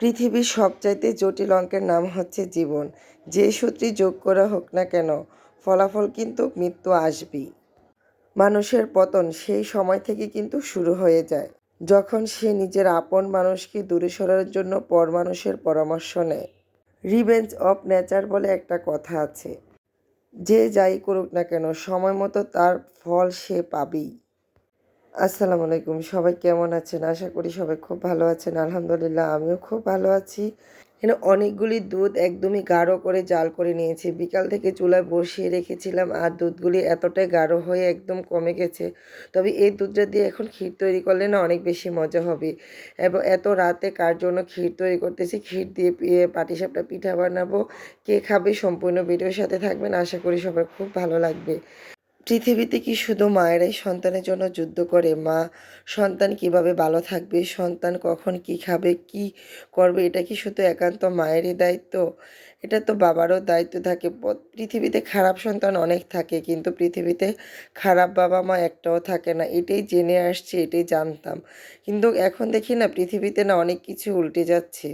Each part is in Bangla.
পৃথিবীর সবচাইতে জটিল অঙ্কের নাম হচ্ছে জীবন। যে সূত্রই যোগ করা হোক না কেন, ফলাফল কিন্তু মৃত্যু আসবেই। মানুষের পতন সেই সময় থেকে কিন্তু শুরু হয়ে যায়, যখন সে নিজের আপন মানুষকে দূরে সরার জন্য পর মানুষের পরামর্শ নেয়। রিভেঞ্জ অফ নেচার বলে একটা কথা আছে, যে যাই করুক না কেন, সময় মতো তার ফল সে পাবেই। আসসালামু আলাইকুম। সবাই কেমন আছেন? আশা করি সবাই খুব ভালো আছেন। আলহামদুলিল্লাহ, আমিও খুব ভালো আছি। এখানে অনেকগুলি দুধ একদমই গাঢ় করে জাল করে নিয়েছি। বিকাল থেকে চুলায় বসিয়ে রেখেছিলাম আর দুধগুলি এতটাই গাঢ় হয়ে একদম কমে গেছে। তবে এই দুধটা দিয়ে এখন ক্ষীর তৈরি করলে না অনেক বেশি মজা হবে। এবং এত রাতে কার জন্য ক্ষীর তৈরি করতেছি? ক্ষীর দিয়ে পাটিসাপটা পিঠা বানাবো। কে খাবে? সম্পূর্ণ ভিডিওর সাথে থাকবেন। আশা করি সবার খুব ভালো লাগবে। পৃথিবীতে কি শুধু মায়েরাই সন্তানের জন্য যুদ্ধ করে? মা সন্তান কীভাবে ভালো থাকবে? সন্তান কখন কি খাবে? কি করবে? এটা কি শুধু একান্ত মায়েরই দায়িত্ব? এটা তো বাবারও দায়িত্ব থাকে। পৃথিবীতে খারাপ সন্তান অনেক থাকে, কিন্তু পৃথিবীতে খারাপ বাবা মা একটাও থাকে না। এটাই জেনে আসছি, এটাই জানতাম। কিন্তু এখন দেখি না, পৃথিবীতে না অনেক কিছু উল্টে যাচ্ছে।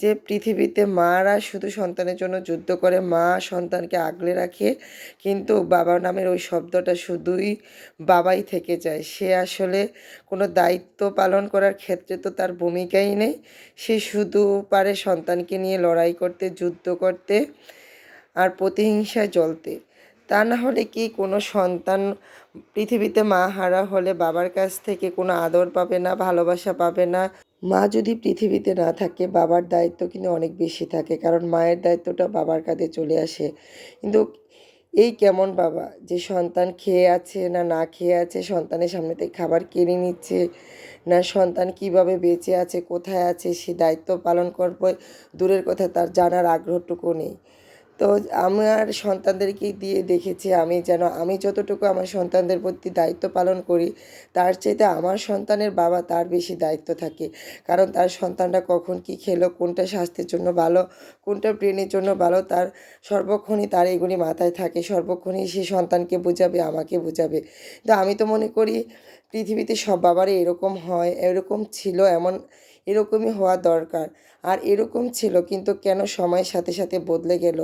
যে পৃথিবীতে মারা শুধু সন্তানের জন্য যুদ্ধ করে, মা সন্তানকে আগলে রাখে, কিন্তু বাবা নামের ওই শব্দটা শুধুই বাবাই থেকে যায়। সে আসলে কোনো দায়িত্ব পালন করার ক্ষেত্রে তো তার ভূমিকাই নেই। সে শুধু পারে সন্তানকে নিয়ে লড়াই করতে, যুদ্ধ করতে আর প্রতিহিংসায় জ্বলতে। তা না হলে কি কোনো সন্তান পৃথিবীতে মা হারা হলে বাবার কাছ থেকে কোনো আদর পাবে না, ভালোবাসা পাবে না? মা যদি পৃথিবীতে না থাকে, বাবার দায়িত্ব কিন্তু অনেক বেশি থাকে। কারণ মায়ের দায়িত্বটা বাবার কাঁধে চলে আসে। কিন্তু এই কেমন বাবা? যে সন্তান খেয়ে আছে না না খেয়ে আছে, সন্তানের সামনে থেকে খাবার কিনে নিচ্ছে, না সন্তান কীভাবে বেঁচে আছে, কোথায় আছে, সে দায়িত্ব পালন করবে, দূরের কথা তার জানার আগ্রহটুকু নেই। তো আমার সন্তানদেরকে দিয়ে দেখেছি আমি যেন, আমি যতটুকু আমার সন্তানদের প্রতি দায়িত্ব পালন করি, তার চাইতে আমার সন্তানের বাবা তার বেশি দায়িত্ব থাকে। কারণ তার সন্তানটা কখন কি খেলো, কোনটা স্বাস্থ্যের জন্য ভালো, কোনটা ব্রেনের জন্য ভালো, তার সর্বক্ষণই তার এগুলি মাথায় থাকে, সর্বক্ষণই সে সন্তানকে বোঝাবে, আমাকে বোঝাবে। তো আমি তো মনে করি, পৃথিবীতে সব বাবারই এরকম হয়, এরকম ছিল এমন এরকমই হওয়া দরকার। আর এরকম ছিল, কিন্তু কেন সময়ের সাথে সাথে বদলে গেল?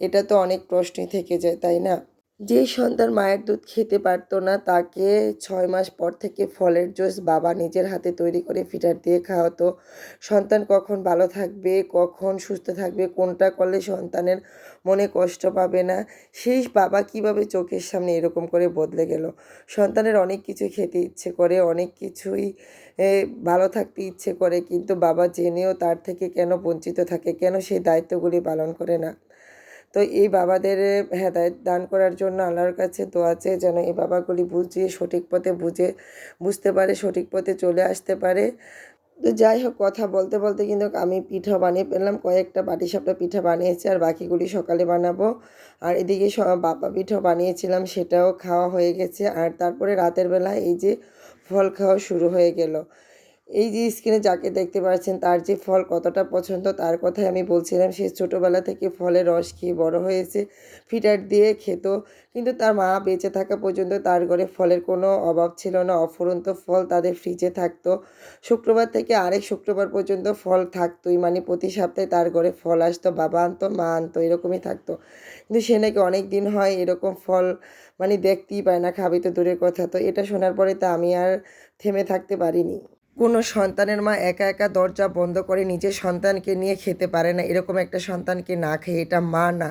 এটা তো অনেক প্রশ্নই থেকে যায়, তাই না? যে সন্তান মায়ের দুধ খেতে পারতো না, তাকে ছয় মাস পর থেকে ফলের জুস বাবা নিজের হাতে তৈরি করে ফিটার দিয়ে খাওয়াতো। সন্তান কখন ভালো থাকবে, কখন সুস্থ থাকবে, কোনটা করলে সন্তানের মনে কষ্ট পাবে না? সেই বাবা কীভাবে চোখের সামনে এরকম করে বদলে গেল? সন্তানের অনেক কিছু খেতে ইচ্ছে করে, অনেক কিছুই ভালো থাকতে ইচ্ছে করে, কিন্তু বাবা জেনেও তার থেকে কেন বঞ্চিত থাকে, কেন সেই দায়িত্বগুলি পালন করে না? তো এই বাবাদের হেদায়ত দান করার জন্য আল্লাহর কাছে দোয়া চেয়ে যেন এই বাবাগুলি বুঝিয়ে সঠিক পথে বুঝে, বুঝতে পারে, সঠিক পথে চলে আসতে পারে। তো যাই হোক, কথা বলতে বলতে কিন্তু আমি পিঠা বানিয়ে ফেললাম, কয়েকটা পাটিসাপটা পিঠা বানিয়েছি আর বাকিগুলি সকালে বানাবো। আর এদিকে বাপা পিঠা বানিয়েছিলাম, সেটাও খাওয়া হয়ে গেছে। আর তারপরে রাতের বেলা এই যে ফল খাওয়া শুরু হয়ে গেল। এই যে স্ক্রিনে যাকে দেখতে পাচ্ছেন, তার যে ফল কতটা পছন্দ, তার কথাই আমি বলছিলাম। সে ছোটোবেলা থেকে ফলের রস খেয়ে বড় হয়েছে, ফিটার দিয়ে খেত। কিন্তু তার মা বেঁচে থাকা পর্যন্ত তার ঘরে ফলের কোনো অভাব ছিল না। অফুরন্ত ফল তাদের ফ্রিজে থাকতো। শুক্রবার থেকে আরেক শুক্রবার পর্যন্ত ফল থাকতোই। মানে প্রতি সপ্তাহে তার ঘরে ফল আসতো, বাবা আনতো, মা আনতো, এরকমই থাকতো। কিন্তু সে নাকি অনেক দিন হয় এরকম ফল মানে দেখতেই পায় না, খাবি তো দূরের কথা। তো এটা শোনার পরে তো আমি আর থেমে থাকতে পারিনি। কোনো সন্তানের মা একা একা দরজা বন্ধ করে নিজের সন্তানকে নিয়ে খেতে পারে না, এরকম একটা সন্তানকে না খেয়ে, এটা মা না।